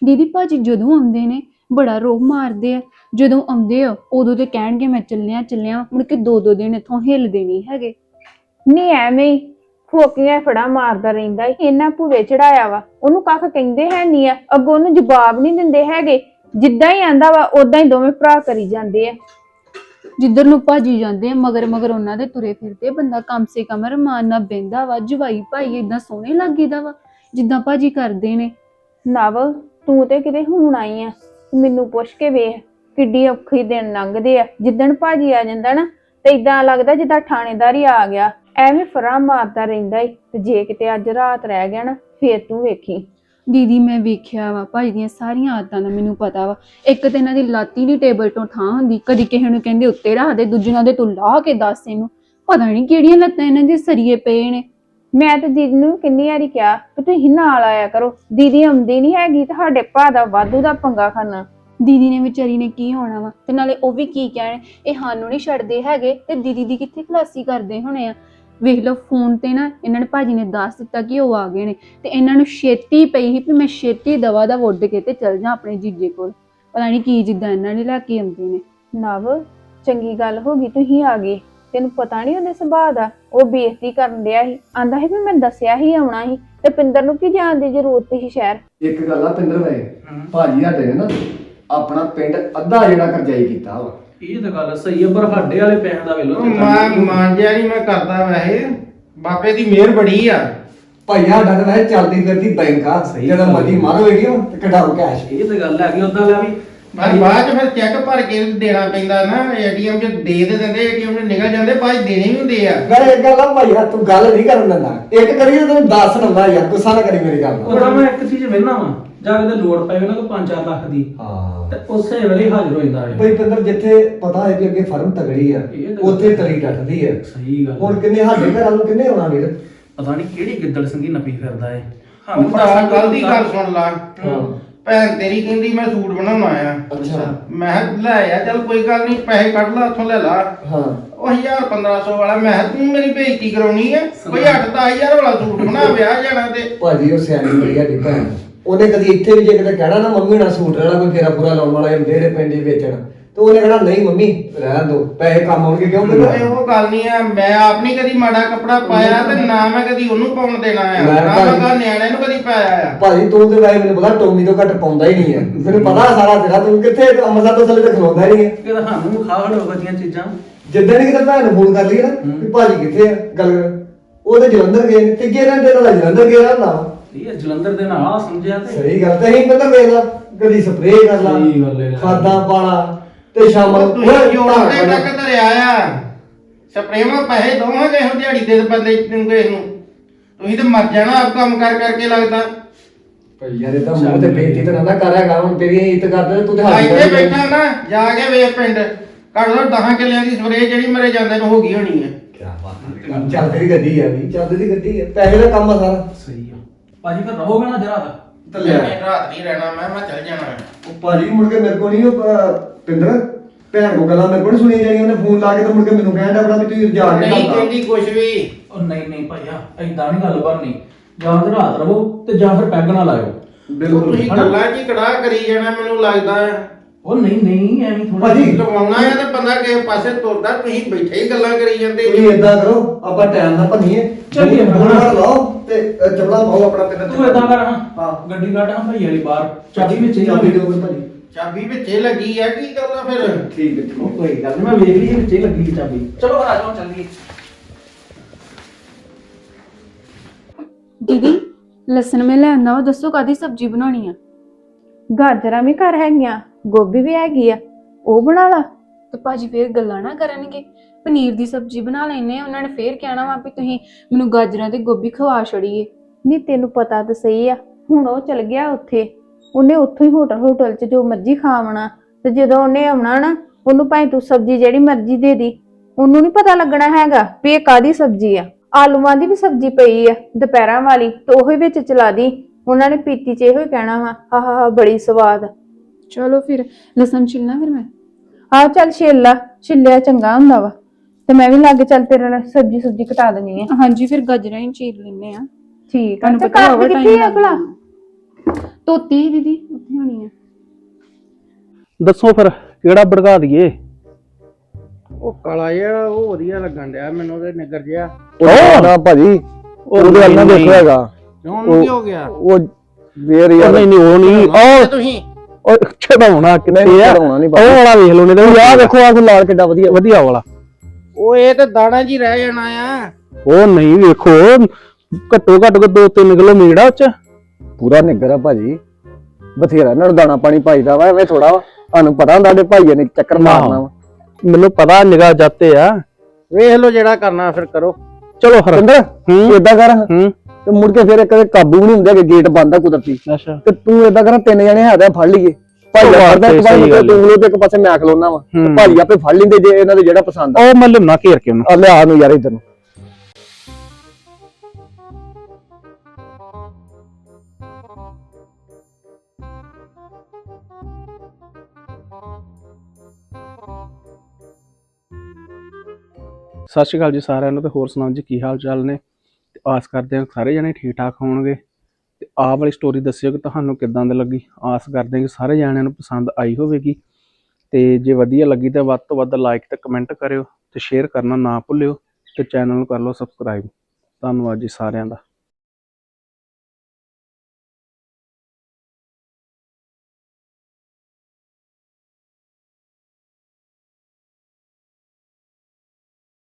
S6: ਦੀਦੀ ਭਾਜੀ ਜਦੋਂ ਆਉਂਦੇ ਨੇ ਬੜਾ ਰੋਹ ਮਾਰਦੇ ਆ। ਜਦੋਂ ਆਉਂਦੇ ਆ ਉਦੋਂ ਤੇ ਕਹਿਣਗੇ ਮੈਂ ਚੱਲਿਆ ਚੱਲਿਆ ਮੁੜ ਕੇ ਦੋ ਦੋ ਦਿਨ ਇੱਥੋਂ ਹਿੱਲਦੇ ਨਹੀਂ ਹੈਗੇ।
S3: ਨਹੀਂ ਐਵੇਂ ਹੀ ਫੋਕੀਆਂ ਫੜਾ ਮਾਰਦਾ ਰਹਿੰਦਾ ਈ। ਇਹਨਾਂ ਭੂਵੇ ਚੜਾਇਆ ਵਾ। ਉਹਨੂੰ ਕੱਖ ਕਹਿੰਦੇ ਹੈ ਨਹੀਂ ਆ ਅੱਗੋਂ ਉਹਨੂੰ ਜਵਾਬ ਨਹੀਂ ਦਿੰਦੇ ਹੈਗੇ। ਜਿੱਦਾਂ ਹੀ ਆਂਦਾ ਵਾ ਉਦਾਂ ਹੀ ਦੋਵੇਂ ਭਰਾ ਕਰੀ ਜਾਂਦੇ ਆ।
S6: ਜਿੱਧਰ ਨੂੰ ਭਾਜੀ ਜਾਂਦੇ ਆ, ਮਗਰ ਮਗਰ ਉਹਨਾਂ ਦੇ ਤੁਰੇ ਫਿਰਦੇ ਬੰਦਾ ਕਮ ਸੇ ਕਮ ਰਮਾਨ ਨਾਲ ਬਹਿੰਦਾ ਵਾ, ਜਵਾਈ ਭਾਈ ਇਦਾਂ ਸੋਹਣੇ ਲੱਗੀਦਾ ਵਾ, ਜਿੱਦਾਂ ਭਾਜੀ ਕਰਦੇ ਨੇ।
S3: ਨਵ, ਤੂੰ ਤੇ ਕਿਤੇ ਹੁਣ ਆਈ ਆ। ਮੈਨੂੰ ਪੁੱਛ ਕੇ ਵੇਖ, ਕਿੱਡੀ ਔਖੀ ਦਿਨ ਲੰਘਦੇ ਆ। ਜਿੱਦਣ ਭਾਜੀ ਆ ਜਾਂਦਾ ਨਾ, ਤੇ ਇਦਾਂ ਲੱਗਦਾ ਜਿੱਦਾਂ ਥਾਣੇਦਾਰ ਹੀ ਆ ਗਿਆ। ਐਵੇਂ ਫਰਾਂ ਮਾਰਦਾ ਰਹਿੰਦਾ ਈ, ਤੇ ਜੇ ਕਿਤੇ ਅੱਜ ਰਾਤ ਰਹਿ ਗਿਆ ਨਾ, ਫੇਰ ਤੂੰ ਵੇਖੀ।
S6: ਦੀਦੀ ਮੈਂ ਵੇਖਿਆ ਵਾ ਭਾਜੀ ਦੀਆਂ ਸਾਰੀਆਂ ਆਦਤਾਂ ਦਾ ਮੈਨੂੰ ਪਤਾ ਵਾ। ਇੱਕ ਤੇ ਇਹਨਾਂ ਦੀ ਲਾਤੀ ਨਹੀਂ ਟੇਬਲ ਤੋਂ ਠਾਂ ਹੁੰਦੀ ਕਦੀ ਕਿਸੇ ਨੂੰ ਕਹਿੰਦੇ ਉੱਤੇ ਰੱਖਦੇ ਦੂਜਿਆਂ ਦੇ ਤੂੰ ਲਾਹ ਕੇ ਦੱਸ ਇਹਨੂੰ। ਪਤਾ ਨਹੀਂ ਕਿਹੜੀਆਂ ਲੱਤਾਂ ਇਹਨਾਂ ਦੇ ਸਰੀਏ ਪਏ ਨੇ।
S3: ਮੈਂ ਤੇ ਦੀਦੀ ਨੂੰ ਕਿੰਨੀ ਵਾਰੀ ਕਿਹਾ ਕਿ ਤੁਸੀਂ ਨਾਲ ਆਇਆ ਕਰੋ ਦੀਦੀ ਆਉਂਦੀ ਨਹੀਂ ਹੈਗੀ ਤੁਹਾਡੇ ਭਾ ਦਾ ਵਾਧੂ ਦਾ ਪੰਗਾ ਖਾਨਾ।
S6: ਦੀਦੀ ਨੇ ਵਿਚਾਰੀ ਨੇ ਕੀ ਹੋਣਾ ਵਾ? ਤੇ ਨਾਲੇ ਉਹ ਵੀ ਕੀ ਕਹਿਣ ਇਹ ਸਾਨੂੰ ਨਹੀਂ ਛੱਡਦੇ ਹੈਗੇ ਤੇ ਦੀਦੀ ਦੀ ਕਿੱਥੇ ਖਲਾਸੀ ਕਰਦੇ ਹੋਣੇ ਆ? ਵੇਖ ਲਓ ਫੋਨ ਤੇ ਨਾ ਇਹਨਾਂ ਨੇ ਭਾਜੀ ਨੇ ਦੱਸ ਦਿੱਤਾ ਕਿ ਉਹ ਆ ਗਏ ਨੇ ਤੇ ਇਹਨਾਂ ਨੂੰ ਛੇਤੀ ਪਈ ਸੀ ਵੀ ਮੈਂ ਛੇਤੀ ਦਵਾ ਦਾ ਵੋਡ ਕੇ ਤੇ ਚਲ ਜਾ ਆਪਣੇ ਜੀਜੇ ਕੋਲ। ਪਤਾ ਨਹੀਂ ਕੀ ਜਿੱਦਾਂ ਇਹਨਾਂ ਨੇ ਲੈ ਕੇ ਆਉਂਦੇ ਨੇ।
S3: ਨਵ ਚੰਗੀ ਗੱਲ ਹੋ ਗਈ ਤੁਸੀਂ ਆ ਗਏ। ਤੈਨੂੰ ਪਤਾ ਨਹੀਂ ਉਹਦੇ ਸੁਭਾਅ ਦਾ ਉਹ ਬੇਇੱਜ਼ਤੀ ਕਰਨ ਡਿਆ ਸੀ। ਆਂਦਾ ਸੀ ਵੀ ਮੈਂ ਦੱਸਿਆ ਹੀ ਆਉਣਾ ਸੀ। ਤੇ ਪਿੰਦਰ ਨੂੰ ਕੀ ਜਾਣ ਦੀ ਜ਼ਰੂਰਤ ਸੀ ਸ਼ਹਿਰ?
S1: ਇੱਕ ਗੱਲ ਆ ਪਿੰਦਰ ਵੇ ਭਾਜੀ ਸਾਡੇ ਨੇ ਨਾ ਆਪਣਾ ਪਿੰਡ ਅੱਧਾ ਜਿਹੜਾ ਕਰਜਾਈ ਕੀਤਾ ਵਾ।
S5: ਇਹ ਤਾਂ ਗੱਲ ਸਹੀ ਹੈ ਪਰ ਸਾਡੇ ਵਾਲੇ ਪੈਸਿਆਂ ਦਾ ਵੇਲੋ
S2: ਮੈਂ ਮਾਂਜਿਆ ਨਹੀਂ ਮੈਂ ਕਰਦਾ ਵੈਸੇ। ਬਾਬੇ ਦੀ ਮਿਹਰ ਬੜੀ ਆ।
S1: ਭਾਈ ਸਾਡਾ ਤਾਂ ਵੈਸੇ ਚੱਲਦੀ ਫਿਰਦੀ ਬੈਂਕ ਆ।
S5: ਸਹੀ
S1: ਜਦੋਂ ਮਰਜ਼ੀ
S5: ਹੈ।
S1: ਮਾਰੋ ਏਟੀਐਮ ਤੇ ਕਢਾਓ ਕੈਸ਼।
S5: ਇਹ ਤਾਂ ਗੱਲ ਹੈਗੀ ਉਦਾਂ ਲੈ ਵੀ
S2: ਪਰ ਬਾਅਦ ਚ ਫਿਰ ਚੈੱਕ ਭਰ ਕੇ ਦੇਣਾ ਪੈਂਦਾ ਨਾ ਏਟੀਐਮ 'ਚ ਦੇ ਦੇ ਦਿੰਦੇ ਏਟੀਐਮ 'ਚ ਨਿਕਲ ਜਾਂਦੇ ਬਾਅਦ 'ਚ ਦੇਣੇ ਵੀ ਹੁੰਦੇ ਆ।
S1: ਗੱਲ ਇੱਕ ਗੱਲ ਆ ਭਾਈ ਤੂੰ ਗੱਲ ਨਹੀਂ ਕਰਨ ਦਿੰਦਾ। ਇੱਕ ਕਰੀਏ ਤੈਨੂੰ 10 ਨੰਬਰ ਯਾਰ ਗੁੱਸਾ ਨਾ ਕਰੀ ਮੇਰੀ ਗੱਲ
S5: ਉਹਦਾ ਮੈਂ ਇੱਕ ਚੀਜ਼ ਵੇਖਣਾ ਵਾ। ਜਾ ਕੇ ਤੇ ਲੋੜ ਪਏ ਉਹਨਾਂ ਕੋ 5-4 ਲੱਖ ਦੀ
S1: ਹਾਂ।
S5: ਤੇ ਉਸੇ ਵੇਲੇ ਹੀ ਹਾਜ਼ਰ ਹੋ ਜਾਂਦਾ ਹੈ
S1: ਭਾਈ ਪਿੰਦਰ ਜਿੱਥੇ ਪਤਾ ਹੈ ਕਿ ਅੱਗੇ ਫਰਮ ਤਗੜੀ ਆ
S5: ਇਹ ਤਾਂ
S1: ਉੱਥੇ ਤਲੀ ਡੱਟਦੀ ਆ।
S5: ਸਹੀ ਗੱਲ
S1: ਹੁਣ ਕਿੰਨੇ ਸਾਡੇ ਘਰਾਂ ਨੂੰ ਕਿੰਨੇ ਆਉਣਾ ਵੀਰ?
S5: ਪਤਾ ਨਹੀਂ ਕਿਹੜੀ ਗਿੱਦੜ ਸੰਗੀ ਨੱਪੀ ਫਿਰਦਾ ਏ
S2: ਹੁਣ ਤਾਂ ਕੱਲ ਦੀ ਗੱਲ ਸੁਣ ਲਾ।
S1: ਹਾਂ।
S2: ਭੈਣ ਤੇਰੀ ਕਹਿੰਦੀ ਮੈਂ ਸੂਟ ਬਣਾਉਣਾ ਆ
S1: ਅੱਛਾ।
S2: ਮੈਂ ਕਿਹਾ ਲੈ ਆ ਚੱਲ ਕੋਈ ਗੱਲ ਨਹੀਂ ਪੈਸੇ ਕੱਢ ਲਾ ਉੱਥੋਂ ਲੈ ਲਾ।
S1: ਹਾਂ।
S2: ਉਹ 1000 1500 ਵਾਲਾ ਮੈਂ ਕਿਹਾ ਤੂੰ ਮੇਰੀ ਬੇਇੱਜ਼ਤੀ ਕਰਾਉਣੀ ਆ? ਕੋਈ 8 10000 ਵਾਲਾ ਸੂਟ ਬਣਾ ਵਿਆਹ ਜਾਣਾ ਤੇ।
S1: ਭਾਜੀ ਉਹ ਸਿਆਣੀ ਬੜੀ ਸਾਡੀ ਭੈਣ। ਉਹਨੇ ਕਦੀ ਇੱਥੇ ਵੀ ਜੇ ਕਿਤੇ ਕਹਿਣਾ ਨਾ ਮੰਮੀ ਨਾਲ ਸੂਟ ਲੈਣਾ ਕੋਈ ਫੇਰਾ ਪੂਰਾ ਲਾਉਣ ਵਾਲਾ ਹੁੰਦੇ ਜਿਹੜੇ ਪਿੰਡ ਵੇਚਣ ਤੇ ਉਹਨੇ ਕਹਿਣਾ ਨਹੀਂ ਮੰਮੀ ਰਹਿਣ ਦੋ ਪੈਸੇ ਕੰਮ ਆਉਣਗੇ ਕਿਉਂ ਬਿਨਾਂ
S2: ਉਹ ਗੱਲ ਨਹੀਂ ਆ ਮੈਂ ਆਪ ਨਹੀਂ ਕਦੀ ਮਾੜਾ ਕੱਪੜਾ ਪਾਇਆ ਤੇ ਨਾ ਮੈਂ ਕਦੀ ਉਹਨੂੰ ਪਾਉਣ ਦੇਣਾ ਆ
S1: ਮੈਂ
S2: ਨਾ ਮੈਂ ਕਦੀ ਨਿਆਣੇ ਨੂੰ ਕਦੀ ਪਾਇਆ ਆ।
S1: ਭਾਜੀ ਤੂੰ ਤੇ ਵੈਸੇ ਮੈਨੂੰ ਪਤਾ ਟੋਮੀ ਤੋਂ ਘੱਟ ਪਾਉਂਦਾ ਹੀ ਨਹੀਂ ਹੈ ਮੈਨੂੰ ਪਤਾ ਸਾਰਾ ਤੇਰਾ ਤੂੰ ਕਿੱਥੇ ਅੰਮ੍ਰਿਤਸਰ ਤੋਂ ਥੱਲੇ ਤੇ ਖਲੋਂਦਾ ਹੀ ਨਹੀਂ ਹੈ
S5: ਕਿ ਤਾਂ ਸਾਨੂੰ ਖਾ ਹੜੋ ਗੱਡੀਆਂ ਚੀਜ਼ਾਂ।
S1: ਜਿੱਦਾਂ ਹੀ ਕਿਤੇ ਭੈਣ ਨੂੰ ਫੋਨ ਕਰ ਲਈਏ ਨਾ ਵੀ ਭਾਜੀ ਕਿੱਥੇ ਆ? ਗੱਲ ਕਰ। ਉਹ ਤੇ ਜਲੰਧਰ ਗਏ ਨੇ ਤੇ ਗੇਰਾਂ ਨਾਲ ਜਲੰਧਰ ਗਿਆ ਹੁੰਦਾ
S5: ਇਹ ਹੈ ਜਲੰਧਰ ਦੇ ਨਾਲ ਆ ਸਮਝਿਆ ਤੇ?
S1: ਸਹੀ ਗੱਲ ਤੇ ਅਸੀਂ ਪਤਾ ਵੇਖ ਲਾ ਕਦੀ ਸਪਰੇਅ ਕਰ ਲਾ
S5: ਸਹੀ ਗੱਲ ਹੈ।
S1: ਖਾਦਾਂ ਪਾਲਾ ਤੇ ਸ਼ਾਮ ਨੂੰ
S2: ਤੁਸੀਂ ਜੋੜ ਦੇ ਤੱਕ ਧਰਿਆ ਆ? ਸਪਰੇਵਾਂ ਪੈਸੇ ਦੋਵਾਂ ਦੇ ਇਹੋ ਦਿਹਾੜੀ ਦੇ ਬੰਦੇ ਨੂੰ ਕਿਸੇ ਨੂੰ। ਤੁਸੀਂ ਤੇ ਮਰ ਜਾਣਾ ਆਪ ਕੰਮ ਕਰ ਕਰਕੇ ਲੱਗਦਾ।
S1: ਭਾਈ ਯਾਰ ਇਹ ਤਾਂ ਮੂੰਹ ਤੇ ਬੇਇੱਜ਼ਤੀ ਤਾਂ ਨਾ ਕਰ ਹੁਣ ਤੇਰੀ ਇੱਜ਼ਤ ਕਰਦੇ ਤੂੰ ਤੇ ਹੱਥ
S2: ਇੱਥੇ ਬੈਠਾ ਨਾ ਜਾ ਕੇ ਵੇਖ ਪਿੰਡ। ਕੱਢ ਲੋ 10 ਕਿੱਲਿਆਂ ਦੀ ਸਪਰੇਅ ਜਿਹੜੀ ਮੇਰੇ ਜਾਂਦੇ ਨੂੰ ਹੋ ਗਈ ਹੋਣੀ ਹੈ
S1: ਕੀ ਬਾਤ ਹੈ। ਚੱਲ ਤੇਰੀ ਗੱਡੀ ਆ ਵੀ ਚੱਲ ਤੇਰੀ ਗੱਡੀ ਆ। ਪੈਸੇ ਦਾ ਕੰਮ ਆ ਸਾਰਾ।
S5: ਸਹੀ ਆ। ਭਾਜੀ ਫਿਰ ਰਹੋਗੇ ਨਾ ਜਰਾ ਦਾ
S1: ਤੇ ਲੈ
S2: ਮੈਂ ਰਾਤ ਨਹੀਂ ਰਹਿਣਾ ਮੈਂ ਮੈਂ ਚੱਲ ਜਾਣਾ
S1: ਉਹ ਭਾਜੀ ਮੁੜ ਕੇ ਮੇਰੇ ਕੋਲ ਨਹੀਂ ਉਹ ਅਹ, ਪਿੰਦਰ ਭੈਣ ਕੋ ਗੱਲਾਂ ਮੇਰੇ ਕੋਲ ਨੀ ਸੁਣੀਆਂ ਜਾਣੀਆਂ ਉਹਨੇ ਫੋਨ ਲਾ ਕੇ ਤੇ ਮੁੜ ਕੇ ਮੈਨੂੰ ਕਹਿਣ ਡਿਆ ਵੀ ਤੁਸੀਂ ਜਾ ਕੇ
S2: ਨਹੀਂ ਕਹਿੰਦੀ ਕੁਛ ਵੀ।
S5: ਉਹ ਨਹੀਂ ਨਹੀਂ ਭਾਈਆ ਐਦਾਂ ਨਹੀਂ ਗੱਲ ਬਣਨੀ ਜਾਂ ਤੇ ਰਾਤ ਰਵੋ ਤੇ ਜਾਂ ਫਿਰ ਪੈਗ ਨਾ ਲਾਇਓ।
S1: ਬਿਲਕੁਲ।
S2: ਤੁਸੀਂ ਗੱਲਾਂ 'ਚ ਹੀ ਕੜਾ ਕਰੀ ਜਾਣਾ ਮੈਨੂੰ ਲੱਗਦਾ। ਹੈ
S5: ਉਹ ਨਹੀਂ ਨਹੀਂ ਐਵੇਂ ਥੋੜਾ
S1: ਭਾਜੀ।
S2: ਲਵਾਉਣਾ ਹੈ ਤੇ ਬੰਦਾ ਕਿਸੇ ਪਾਸੇ ਤੁਰਦਾ ਤੁਸੀਂ ਬੈਠੇ ਹੀ ਗੱਲਾਂ ਕਰੀ ਜਾਂਦੇ
S1: ਤੁਸੀਂ ਏਦਾਂ ਕਰੋ ਆਪਾਂ ਟਾਈਮ ਨਾਲ ਭੰਨੀਏ।
S5: ਚੱਲੀਏ।
S1: ਫੋਨ ਨਾਲ ਲਾਓ ਤੇ ਅ, ਚੱਪਲਾਂ ਪਾਓ ਆਪਣਾ ਤਿੰਨ
S5: ਤੂੰ ਏਦਾਂ ਕਰ ਹਾਂ।
S1: ਹਾਂ।
S5: ਗੱਡੀ ਕੱਢ ਹਾਂ ਭਈਆ ਵਾਲੀ ਬਾਹਰ। ਚਾਬੀ ਵਿੱਚ ਹੀ
S1: ਚਾਬੀ ਦਿਓ ਭਾਜੀ।
S2: ਚਾਬੀ ਵਿੱਚੇ ਲੱਗੀ ਆ ਕੀ ਕਰਨਾ ਫਿਰ?
S1: ਠੀਕ ਹੈ ਠੀਕ
S5: ਉਹ ਕੋਈ ਗੱਲ ਨੀ ਮੈਂ ਵੇਖ ਲਈ ਵਿੱਚ ਹੀ ਲੱਗੀ ਸੀ ਚਾਬੀ। ਚਲੋ ਆ ਜਾਓ ਚੱਲੀਏ।
S6: ਦੀਦੀ ਲਸਣ ਮੈਂ ਵਾ ਦੱਸੋ ਕਾਦੀ ਸਬਜ਼ੀ ਬਣਾਉਣੀ ਆ?
S3: ਗਾਜਰਾਂ ਵੀ ਘਰ ਹੈਗੀਆਂ। ਗੋਭੀ ਵੀ ਹੈਗੀ ਆ ਉਹ ਬਣਾ ਲਾ।
S6: ਤੇ ਭਾਜੀ ਫੇਰ ਗੱਲਾਂ ਨਾ ਕਰਨਗੇ। ਪਨੀਰ ਦੀ ਸਬਜ਼ੀ ਬਣਾ ਲੈਨੇ ਆ ਉਹਨਾਂ ਨੇ ਫੇਰ ਕਹਿਣਾ ਵਾ ਵੀ ਤੁਸੀਂ ਮੈਨੂੰ ਗਾਜਰਾਂ ਤੇ ਗੋਭੀ ਖਵਾ ਛੜੀਏ।
S3: ਨਹੀਂ ਤੈਨੂੰ ਪਤਾ ਤਾਂ ਸਹੀ ਆ ਹੁਣ ਉਹ ਚਲ ਗਿਆ ਉੱਥੇ। ਉਹਨੇ ਉੱਥੋਂ ਹੀ ਹੋਟਲ ਹੋਟਲ 'ਚ ਜੋ ਮਰਜ਼ੀ ਖਾਵਣਾ ਤੇ ਜਦੋਂ ਉਹਨੇ ਆਉਣਾ ਨਾ ਉਹਨੂੰ ਭਾਵੇਂ ਤੂੰ ਸਬਜ਼ੀ ਜਿਹੜੀ ਮਰਜ਼ੀ ਦੇ ਦੀ ਉਹਨੂੰ ਨਹੀਂ ਪਤਾ ਲੱਗਣਾ ਹੈਗਾ ਵੀ ਇਹ ਕਾਦੀ ਸਬਜ਼ੀ ਆ। ਆਲੂਆਂ ਦੀ ਵੀ ਸਬਜ਼ੀ ਪਈ ਆ ਦੁਪਹਿਰਾਂ ਵਾਲੀ ਤੇ ਉਹੀ ਵਿੱਚ ਚਲਾ ਦੀ। ਉਹਨਾਂ ਨੇ ਪੀਤੀ 'ਚ ਇਹੋ ਹੀ ਕਹਿਣਾ ਵਾ ਹਾ ਹਾ ਹਾ ਬੜੀ ਸਵਾਦ।
S6: ਚਲੋ ਫਿਰ ਲਸਣ ਛਿਲਣਾ ਫਿਰ ਮੈਂ?
S3: ਆਹ ਚੱਲ ਛਿੱਲਾ ਛਿੱਲਿਆ ਚੰਗਾ ਹੁੰਦਾ ਵਾ। ਤੇ ਮੈਂ ਵੀ ਲੱਗ ਚੱਲ ਤੇਰੇ ਨਾਲ ਸਬਜ਼ੀ ਸੁਬਜ਼ੀ ਕਟਾ ਦੇਣੀ ਆ।
S6: ਹਾਂਜੀ ਫਿਰ ਗਾਜਰਾਂ ਹੀ ਚੀਰ ਲੈਨੇ ਆ।
S3: ਠੀਕ ਆ
S6: ਤੁਹਾਨੂੰ
S3: ਤੇ
S6: ਪਤਾ
S3: ਘਰ
S6: ਹੋਵੇ
S3: ਦੀ
S6: ਟਾਈਮ
S3: ਕਿੱਥੇ ਆ ਭਲਾ?
S6: ਤੋਤੀ ਦੀਦੀ ਉੱਥੇ ਹੋਣੀ ਆ।
S5: ਦੱਸੋ ਫਿਰ ਕਿਹੜਾ ਭੜਕਾ ਦਈਏ?
S2: ਉਹ ਕਾਲਾ ਜਿਹਾ ਉਹ ਵਧੀਆ ਲੱਗਣ ਡਿਆ ਮੈਨੂੰ ਉਹਦੇ ਨਿਗਰ ਜਿਹਾ।
S1: ਉਹ ਨਾ ਭਾਜੀ ਉਹਦੇ ਵੱਲ ਨਾ ਦੇਖੋ ਹੈਗਾ।
S2: ਕਿਉਂ ਉਹਨੂੰ ਕੀ ਹੋ ਗਿਆ?
S1: ਉਹ ਵੇਰ ਯਾਰ।
S5: ਨਹੀਂ ਨਹੀਂ ਉਹ ਨਹੀਂ।
S2: ਉਹ ਤੁਸੀਂ
S5: ਉਹ ਚੜਾਉਣਾ
S1: ਨਹੀਂ
S5: ਆ
S1: ਚੜਾਉਣਾ ਨਹੀਂ
S5: ਉਹ ਵਾਲਾ ਵੇਖ ਲਓ ਨੇ ਤੇ
S1: ਆਹ ਦੇਖੋ ਆਹ ਲਾਲ ਕਿੱਡਾ ਵਧੀਆ।
S5: ਵਧੀਆ ਵਾਲਾ।
S2: ਉਹ ਇਹ ਤੇ ਦਾਣਾ ਜੀ ਰਹਿ ਜਾਣਾ ਆ।
S5: ਉਹ ਨਹੀਂ ਵੇਖੋ ਘੱਟੋ ਘੱਟ ਕੋ 2-3 ਕਿਲੋ ਮੀਟ ਆ ਉਹ ਚ।
S1: ਪੂਰਾ ਨਿੱਗਰ ਆ ਭਾਜੀ। ਬਥੇਰਾ ਇਹਨਾਂ ਨੂੰ ਦਾਣਾ ਪਾਣੀ ਪਾਈਦਾ ਵਾ ਐਵੇਂ ਥੋੜਾ ਵਾ। ਤੁਹਾਨੂੰ ਪਤਾ ਹੁੰਦਾ ਸਾਡੇ ਭਾਈਏ ਨੇ ਚੱਕਰ ਮਾਰਨਾ ਵਾ।
S5: ਮੈਨੂੰ ਪਤਾ ਨਿਗਾਹ ਜਾਤੇ ਆ।
S2: ਵੇਖ ਲਓ ਜਿਹੜਾ ਕਰਨਾ ਫਿਰ ਕਰੋ।
S5: ਚਲੋ ਫਿਰ
S1: ਸਿੰਦਰ
S5: ਹੂੰ।
S1: ਏਦਾਂ ਕਰ।
S5: ਹੂੰ।
S1: ਤੇ ਮੁੜ ਕੇ ਫਿਰ ਇੱਕ ਕਾਬੂ ਨਹੀਂ ਹੁੰਦਾ ਕਿ ਗੇਟ ਬੰਦ ਆ ਕੁਦਰਤੀ।
S5: ਅੱਛਾ।
S1: ਤੇ ਤੂੰ ਏਦਾਂ ਕਰ ਤਿੰਨ ਜਣੇ ਹੈ ਤਾਂ ਫੜ ਲਈਏ। ਭਾਈ ਫੜਦਾ ਇੱਕ ਪਾਸੇ
S5: ਸਹੀ ਗੱਲ
S1: ਤੂੰ ਇੱਕ ਪਾਸੇ ਮੈਂ ਖਲੋਣਾ ਵਾ। ਤੇ। ਭਾਈ ਆਪੇ ਫੜ ਲੈਂਦੇ ਜੇ ਇਹਨਾਂ ਦੇ ਜਿਹੜਾ ਪਸੰਦ ਆ।
S5: ਉਹ ਮੈਂ ਲਿਮਨਾ ਘੇਰ ਕੇ ਉਹਨੂੰ।
S1: ਆ ਲਿਆ ਨੂੰ ਯਾਰ ਇਧਰ ਨੂੰ।
S5: ਸਤਿ ਸ਼੍ਰੀ ਅਕਾਲ ਜੀ ਸਾਰਿਆਂ ਨੂੰ ਤੇ ਹੋਰ ਸੁਣਾਓ ਜੀ ਕੀ ਹਾਲ ਚਾਲ ਨੇ? ਆਸ ਕਰਦੇ ਹਾਂ ਸਾਰੇ ਜਣੇ ਠੀਕ ਠਾਕ ਹੋਣਗੇ। ਤੇ ਆਹ ਵਾਲੀ ਸਟੋਰੀ ਦੱਸਿਓ ਕਿ ਤੁਹਾਨੂੰ ਕਿੱਦਾਂ ਦੀ ਲੱਗੀ। ਆਸ ਕਰਦੇ ਹਾਂ ਕਿ ਸਾਰੇ ਜਣਿਆਂ ਨੂੰ ਪਸੰਦ ਆਈ ਹੋਵੇਗੀ। ਤੇ ਜੇ ਵਧੀਆ ਲੱਗੀ ਤਾਂ ਵੱਧ ਤੋਂ ਵੱਧ ਲਾਈਕ ਤੇ ਕਮੈਂਟ ਕਰਿਓ ਤੇ ਸ਼ੇਅਰ ਕਰਨਾ ਨਾ ਭੁੱਲਿਓ ਤੇ ਚੈਨਲ ਨੂੰ ਕਰ ਲਓ ਸਬਸਕ੍ਰਾਈਬ ਧੰਨਵਾਦ ਜੀ ਸਾਰਿਆਂ ਦਾ।